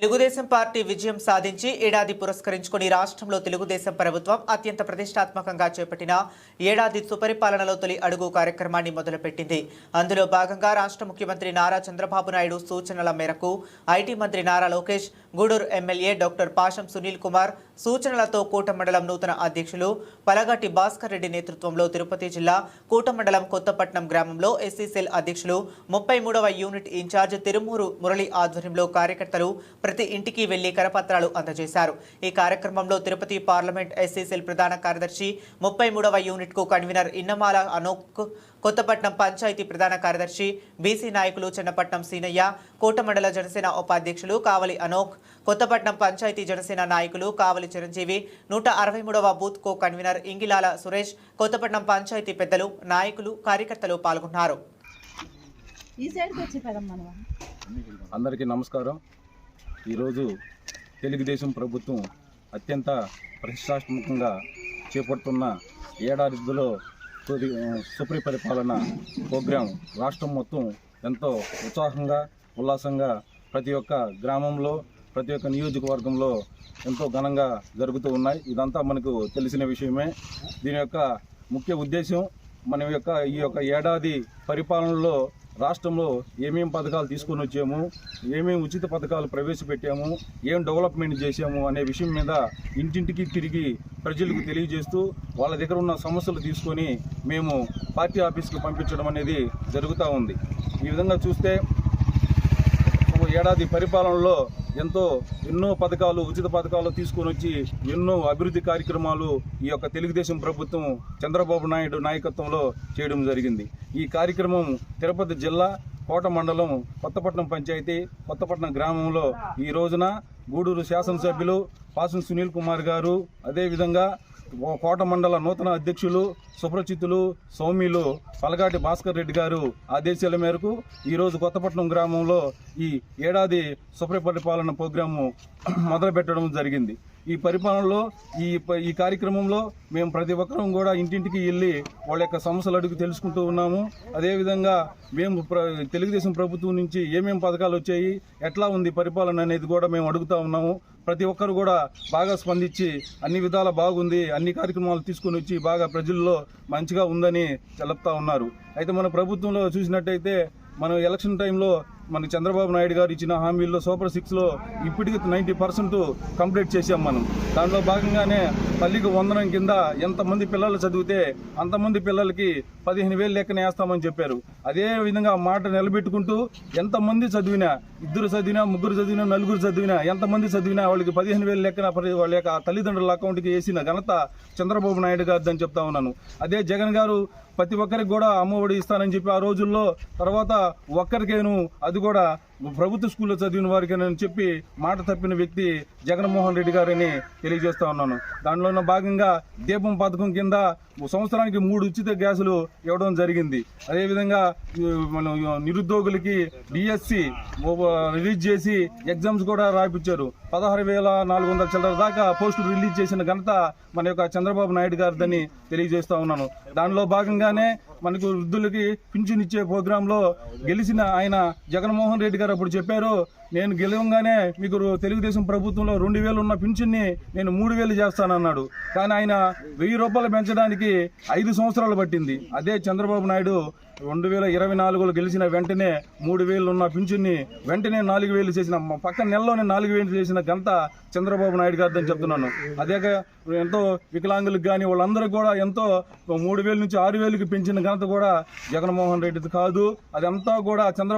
Telugu Desam party విజయం సాధించి ఏడాది పురస్కరించుకుని రాష్ట్రంలో తెలుగుదేశం ప్రభుత్వం అత్యంత ప్రతిష్టాత్మకంగా చేపట్టిన ఏడాది సుపరిపాలనలో తొలి అడుగు కార్యక్రమాన్ని మొదలుపెట్టింది. అందులో భాగంగా రాష్ట్ర ముఖ్యమంత్రి నారా చంద్రబాబు నాయుడు సూచనల మేరకు ఐటీ మంత్రి నారా లోకేష్ గూడూరు ఎమ్మెల్యే డాక్టర్ పాషం సునీల్ కుమార్ సూచనలతో కూటమండలం నూతన అధ్యక్షులు పలగటి భాస్కర్ రెడ్డి నేతృత్వంలో తిరుపతి జిల్లా కూటమండలం కొత్తపట్నం గ్రామంలో ఎస్సీ సెల్ అధ్యక్షులు ముప్పై మూడవ యూనిట్ ఇన్ఛార్జ్ తిరుమూరు మురళి ఆధ్వర్యంలో కార్యకర్తలు ప్రతి ఇంటికి వెళ్ళి కరపత్రాలు అందజేశారు. ఈ కార్యక్రమంలో తిరుపతి పార్లమెంట్ ఎస్సీ సెల్ ప్రధాన కార్యదర్శి ముప్పై మూడవ యూనిట్కు కన్వీనర్ ఇన్నమాల అనోక్ కొత్తపట్నం పంచాయతీ ప్రధాన కార్యదర్శి బీసీ నాయకులు చెన్నపట్నం సీనయ్య కోట మండల జనసేన ఉపాధ్యక్షులు కావలి అనోక్ కొత్తపట్నం పంచాయతీ జనసేన నాయకులు కావలి చిరంజీవి నూట అరవై మూడవ booth co convener Ingilala Suresh Kothapatnam panchayat పెద్దలు నాయకులు కార్యకర్తలు పాల్గొన్నారు. అందరికీ నమస్కారం. ఈరోజు తెలుగుదేశం ప్రభుత్వం అత్యంత ప్రతిష్టాత్మకంగా చేపడుతున్న ఏడాదిలో తొలి సుప్రీ పరిపాలన ప్రోగ్రాం రాష్ట్రం మొత్తం ఎంతో ఉత్సాహంగా ఉల్లాసంగా ప్రతి ఒక్క గ్రామంలో ప్రతి ఒక్క నియోజకవర్గంలో ఎంతో ఘనంగా జరుగుతూ ఉన్నాయి. ఇదంతా మనకు తెలిసిన విషయమే. దీని యొక్క ముఖ్య ఉద్దేశం మన యొక్క ఈ యొక్క ఏడాది పరిపాలనలో రాష్ట్రంలో ఏమేం పథకాలు తీసుకొని వచ్చాము ఏమేమి ఉచిత పథకాలు ప్రవేశపెట్టాము ఏం డెవలప్మెంట్ చేశాము అనే విషయం మీద ఇంటింటికి తిరిగి ప్రజలకు తెలియజేస్తూ వాళ్ళ దగ్గర ఉన్న సమస్యలు తీసుకొని మేము పార్టీ ఆఫీస్కి పంపించడం అనేది జరుగుతూ ఉంది. ఈ విధంగా చూస్తే ఏడాది పరిపాలనలో ఎంతో ఎన్నో పథకాలు ఉచిత పథకాలు తీసుకొని వచ్చి ఎన్నో అభివృద్ధి కార్యక్రమాలు ఈ యొక్క తెలుగుదేశం ప్రభుత్వం చంద్రబాబు నాయుడు నాయకత్వంలో చేయడం జరిగింది. ఈ కార్యక్రమం తిరుపతి జిల్లా కోట మండలం కొత్తపట్నం పంచాయతీ కొత్తపట్నం గ్రామంలో ఈ రోజున గూడూరు శాసనసభ్యులు పాసం సునీల్ కుమార్ గారు అదేవిధంగా కోట మండల నూతన అధ్యక్షులు సుప్రచితులు సౌమ్యులు పలగాటి భాస్కర్ రెడ్డి గారు ఆదేశాల మేరకు ఈరోజు కొత్తపట్నం గ్రామంలో ఈ ఏడాది సుప్రపరిపాలన ప్రోగ్రాము మొదలుపెట్టడం జరిగింది. ఈ పరిపాలనలో ఈ ప- ఈ కార్యక్రమంలో మేము ప్రతి ఒక్కరం కూడా ఇంటింటికి వెళ్ళి వాళ్ళ యొక్క సమస్యలు అడుగు తెలుసుకుంటూ ఉన్నాము. అదేవిధంగా మేము ప్ర తెలుగుదేశం ప్రభుత్వం నుంచి ఏమేమి పథకాలు వచ్చాయి ఎట్లా ఉంది పరిపాలన అనేది కూడా మేము అడుగుతూ ఉన్నాము. ప్రతి ఒక్కరు కూడా బాగా స్పందించి అన్ని విధాల బాగుంది అన్ని కార్యక్రమాలు తీసుకొని వచ్చి బాగా ప్రజల్లో మంచిగా ఉందని చెప్తా ఉన్నారు. అయితే మన ప్రభుత్వంలో చూసినట్టయితే మనం ఎలక్షన్ టైంలో మన చంద్రబాబు నాయుడు గారు ఇచ్చిన హామీల్లో సూపర్ సిక్స్లో ఇప్పటికి నైంటీ పర్సెంట్ కంప్లీట్ చేసాం మనం. దానిలో భాగంగానే తల్లికి వందనం కింద ఎంతమంది పిల్లలు చదివితే అంతమంది పిల్లలకి పదిహేను వేలు లెక్కన వేస్తామని చెప్పారు. అదే విధంగా మాట నిలబెట్టుకుంటూ ఎంతమంది చదివినా ఇద్దరు చదివినా ముగ్గురు చదివినా నలుగురు చదివినా ఎంతమంది చదివినా వాళ్ళకి పదిహేను వేలు లెక్కన వాళ్ళ యొక్క తల్లిదండ్రుల అకౌంట్కి వేసిన ఘనత చంద్రబాబు నాయుడు గారిదని అని చెప్తా ఉన్నాను. అదే జగన్ గారు ప్రతి ఒక్కరికి కూడా అమ్మఒడి ఇస్తానని చెప్పి ఆ రోజుల్లో తర్వాత ఒక్కరికేను అది కూడా ప్రభుత్వ స్కూల్లో చదివిన వారికేనని చెప్పి మాట తప్పిన వ్యక్తి జగన్మోహన్ రెడ్డి గారని తెలియజేస్తా ఉన్నాను. దానిలో భాగంగా దీపం పథకం కింద సంవత్సరానికి మూడు ఉచిత గ్యాసులు ఇవ్వడం జరిగింది. అదేవిధంగా మనం మన నిరుద్యోగులకి డిఎస్సి రిలీజ్ చేసి ఎగ్జామ్స్ కూడా రాయించారు పదహారు వేల నాలుగు వందల చిల్లర దాకా పోస్టులు రిలీజ్ చేసిన ఘనత మన యొక్క చంద్రబాబు నాయుడు గారిదని తెలియజేస్తా ఉన్నాను. దానిలో భాగంగానే మనకు వృద్ధులకి పింఛన్ ఇచ్చే ప్రోగ్రాంలో గెలిచిన ఆయన జగన్మోహన్ రెడ్డి గారు అప్పుడు చెప్పారు నేను గెలవంగానే మీకు తెలుగుదేశం ప్రభుత్వంలో రెండు వేలు ఉన్న పింఛన్ని నేను మూడు వేలు చేస్తానన్నాడు. కానీ ఆయన వెయ్యి రూపాయలు పెంచడానికి ఐదు సంవత్సరాలు పట్టింది. అదే చంద్రబాబు నాయుడు రెండు వేల ఇరవై నాలుగులో గెలిచిన వెంటనే మూడు వేలు ఉన్న పింఛన్ని వెంటనే నాలుగు వేలు చేసిన పక్క నెలలోనే నాలుగు వేలు చేసిన ఘనత చంద్రబాబు నాయుడు గారిదని చెప్తున్నాను. అదే ఎంతో వికలాంగులకు కానీ వాళ్ళందరూ కూడా ఎంతో మూడు వేల నుంచి ఆరు వేలకు పెంచిన ఘనత కూడా జగన్మోహన్ రెడ్డిది కాదు. అదంతా కూడా చంద్ర